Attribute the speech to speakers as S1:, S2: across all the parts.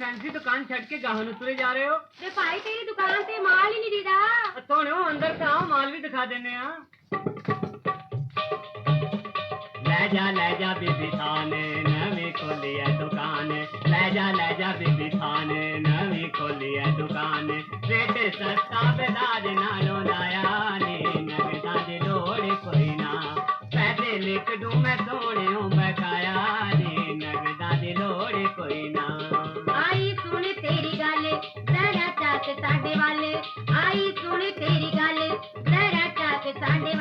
S1: Fancy दुकान छट के गाह तुरे जा रहे हो? अरे
S2: भाई तेरी दुकान से माल ही नहीं दीदा
S1: सोनियो अंदर से आओ माल भी दिखा देने हाँ। ले जा ले जा बीबी थाने नवी खोली है दुकान। ले जा ले जा बीबी थाने नवी खोली है दुकान। रेट सस्ता बेदारी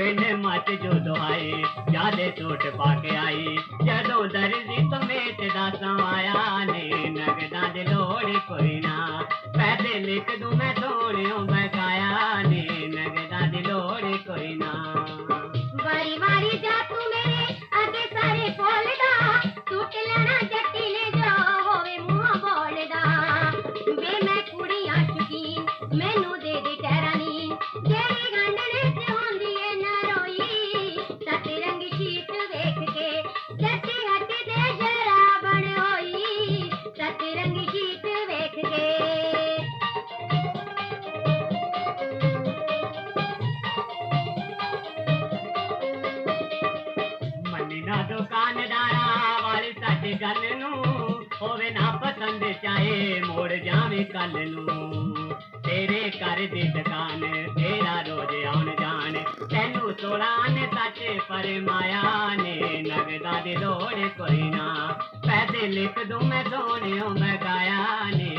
S1: पहले मत जो दोहाए ज़्यादा चोट पाके आई जदों दर्जी समेत दासा आया ने नगदा दे लोड़ कोई ना पैसे लिख दू मैं थोड़े हो मैं काया ने नगदा दे लोड़ कोई ना
S2: बारी बारी जा तू मेरे आगे सारे बोलदा टूट लेना जट्टी ले जा।
S1: ਮੰਨੀ ਨਾ ਦੁਕਾਨਦਾਰਾ ਵਾਲੀ ਸਾਡੀ ਗੱਲ ਨੂੰ ਹੋਵੇ ਨਾ ਪਸੰਦ ਚਾਹੇ ਮੋੜ ਜਾਵੇਂ ਕੱਲ ਨੂੰ ਤੇਰੇ ਘਰ ਦੀ ਦੁਕਾਨ ਤੇਰਾ ਰੋਜ਼ ਆਉਣ ਜਾਣ ਤੈਨੂੰ ਸੋਲਾਂ ਨੇ ਸੱਚ ਫਰਮਾਇਆ ਨੇ ਨਗਦਾਂ ਦੀ ਲੋੜ ਕੋਈ ਨਾ ਪੈਸੇ ਲਿਖ ਦੂੰ ਮੈਂ ਸੋਹਣਿਓ ਮੈਂ ਗਾਇਆ ਨੇ